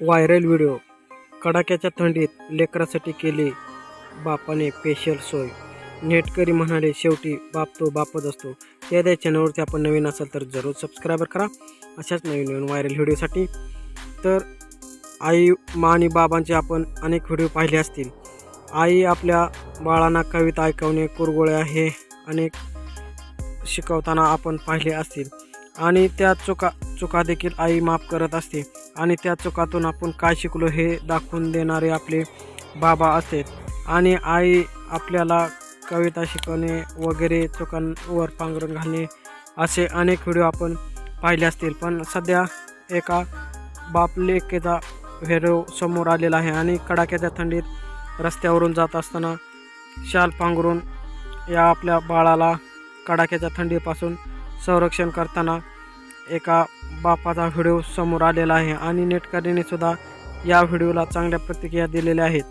Viral video कडाक्याच्या थंडीत लेकरासाठी केली बापाने स्पेशल सोय. नेटकरी म्हणाले शेवटी बाप तो बापच असतो. त्या त्या चॅनलवरती आपण नवीन असाल तर जरूर सबस्क्राईबर करा. अशाच नवीन नवीन व्हायरल व्हिडिओसाठी. तर आई मा आणि बाबांचे आपण अनेक व्हिडिओ पाहिले असतील. आई आपल्या बाळांना कविता ऐकवणे कुरगोळ्या हे अनेक शिकवताना आपण पाहिले असतील. आणि त्या चुका चुका देखील आई माफ करत असते. आणि त्या चुकातून आपण काय शिकलो हे दाखवून देणारे आपले बाबा असते आणि आई आपल्याला कविता शिकवणे वगैरे चुकांवर पांघरून घालणे असे अनेक व्हिडिओ आपण पाहिले असतील. पण सध्या एका बापलेकेचा व्हिडिओ समोर आलेला आहे आणि कडाक्याच्या थंडीत रस्त्यावरून जात असताना शाल पांघरून या आपल्या बाळाला कडाक्याच्या थंडीपासून संरक्षण करताना एका बापाचा व्हिडिओ समोर आलेला आहे आणि नेटकरीने सुद्धा या व्हिडिओला चांगल्या प्रतिक्रिया दिलेल्या आहेत.